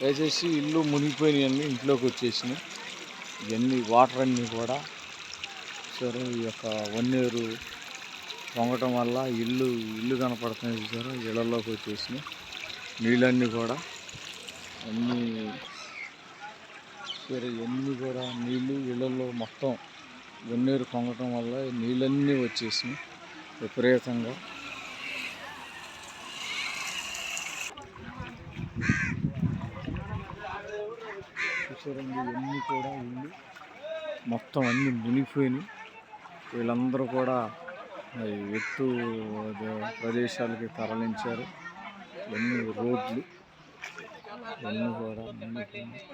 వేసేసి ఇల్లు మునిగిపోయినాయండి ఇంట్లోకి వచ్చేసినాయి. ఇవన్నీ వాటర్ అన్నీ కూడా సరే ఈ యొక్క వన్నేరు పొంగటం వల్ల ఇల్లు ఇల్లు కనపడుతుంది చూసారా? ఇళ్ళల్లోకి వచ్చేసినాయి. నీళ్ళన్నీ కూడా అన్నీ సరే ఇవన్నీ కూడా నీళ్ళు ఇళ్ళల్లో మొత్తం వన్నేరు పొంగటం వల్ల నీళ్ళన్నీ వచ్చేసినాయి విపరీతంగా. చూసారండి ఇవన్నీ కూడా ఇల్లు. మొత్తం అన్ని మునిగిపోయినాయి. వీళ్ళందరూ కూడా ఎత్తు ప్రదేశాలకి తరలించారు. ఇవన్నీ రోడ్లు. ఇవన్నీ కూడా మునిగిపోయినాయి.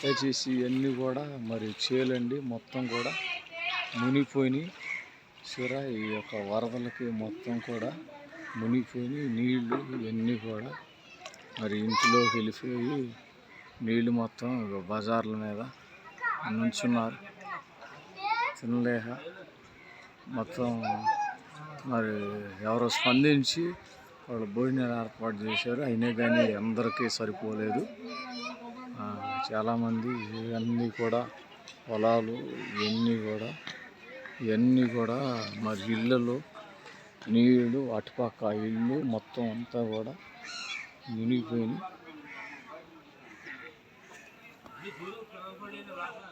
దయచేసి ఇవన్నీ కూడా మరి చేలండి మొత్తం కూడా మునిగిపోయినాయి. చూరా ఈ యొక్క వరదలకి మొత్తం కూడా మునిగిపోయి నీళ్ళు ఇవన్నీ కూడా మరి ఇంటిలోకి వెళ్ళిపోయి నీళ్ళు మొత్తం బజార్ల మీద నుంచున్నారు. తినలేక మొత్తం మరి ఎవరో స్పందించి వాళ్ళు భోజనాలు ఏర్పాటు చేశారు. అయినా కానీ అందరికీ సరిపోలేదు. చాలామంది ఇవన్నీ కూడా పొలాలు ఇవన్నీ కూడా ఇవన్నీ కూడా మరి ఇళ్ళలో నీళ్ళు అటుపక్క ఇల్లు మొత్తం అంతా కూడా మునిగిపోయినాయి.